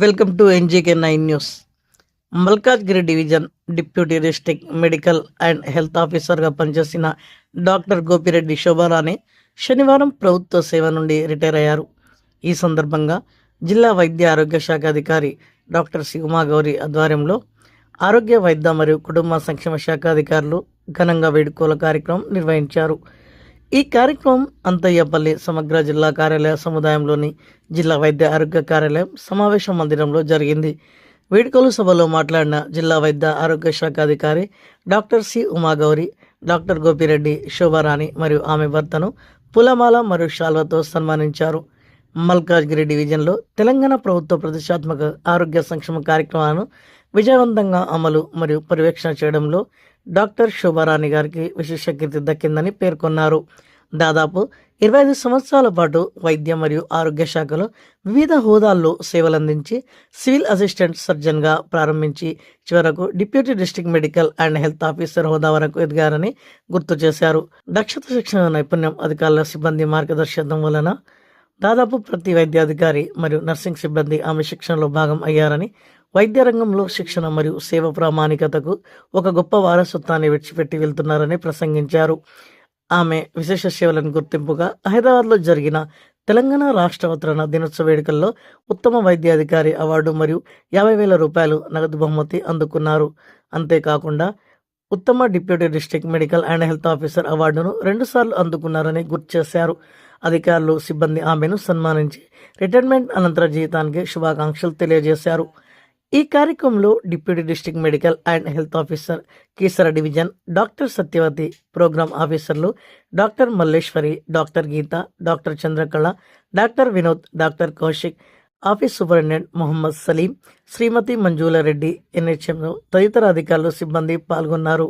Welcome to N J K nine news. Malkajgiri division deputy district medical and health ఆఫీసర్గా పనిచేసిన doctor Gopireddy Shobharani శనివారం ప్రభుత్వ సేవ నుండి రిటైర్ అయ్యారు. ఈ సందర్భంగా జిల్లా వైద్య ఆరోగ్య శాఖ అధికారి డాక్టర్ సి గౌరి ఆధ్వర్యంలో ఆరోగ్య వైద్య మరియు కుటుంబ సంక్షేమ శాఖ అధికారులు ఘనంగా వేడుకోల కార్యక్రమం నిర్వహించారు. ఈ కార్యక్రమం అంతయ్యపల్లి సమగ్ర జిల్లా కార్యాలయ సముదాయంలోని జిల్లా వైద్య ఆరోగ్య కార్యాలయం సమావేశ మందిరంలో జరిగింది. వేడుకలు సభలో మాట్లాడిన జిల్లా వైద్య ఆరోగ్య శాఖ అధికారి doctor C Umagowri doctor Gopireddy Shobharani మరియు ఆమె భర్తను పులమాల మరియు శాల్వతో సన్మానించారు. మల్కాజ్గిరి డివిజన్లో తెలంగాణ ప్రభుత్వ ప్రతిష్టాత్మక ఆరోగ్య సంక్షేమ కార్యక్రమాలను విజయవంతంగా అమలు మరియు పర్యవేక్షణ చేయడంలో డాక్టర్ శోభారాణి గారికి విశేష కీర్తి దక్కిందని పేర్కొన్నారు. దాదాపు ఇరవై ఐదు సంవత్సరాల పాటు వైద్య మరియు ఆరోగ్య శాఖలో వివిధ హోదాల్లో సేవలందించి సివిల్ అసిస్టెంట్ సర్జన్గా ప్రారంభించి చివరకు deputy district medical and health officer హోదా వరకు ఎదిగారని గుర్తు చేశారు. దక్షత శిక్షణ నైపుణ్యం అధికారుల సిబ్బంది మార్గదర్శకత్వం వలన దాదాపు ప్రతి వైద్యాధికారి మరియు నర్సింగ్ సిబ్బంది ఆమె శిక్షణలో భాగం అయ్యారని వైద్య రంగంలో శిక్షణ మరియు సేవ ప్రామాణికతకు ఒక గొప్ప వారసత్వాన్ని విడిచిపెట్టి వెళ్తున్నారని ప్రసంగించారు. ఆమె విశేష సేవలను గుర్తింపుగా హైదరాబాద్లో జరిగిన తెలంగాణ రాష్ట్ర అవతరణ దినోత్సవ వేడుకల్లో ఉత్తమ వైద్యాధికారి అవార్డు మరియు యాభై వేల రూపాయలు నగదు బహుమతి అందుకున్నారు. అంతేకాకుండా ఉత్తమ deputy district medical and health officer అవార్డును రెండుసార్లు అందుకున్నారని గుర్తు చేశారు. అధికారులు సిబ్బంది ఆమెను సన్మానించి రిటైర్మెంట్ అనంతర జీవితానికి శుభాకాంక్షలు తెలియజేశారు. ఈ కార్యక్రమంలో deputy district medical and health officer Keesara division doctor Satyavathi programme ఆఫీసర్లు doctor Malleshwari doctor Geetha doctor Chandrakala doctor Vinod doctor Kaushik office superintendent Mohammed Saleem Shrimati Manjula Reddy NHM తదితర అధికారులు సిబ్బంది పాల్గొన్నారు.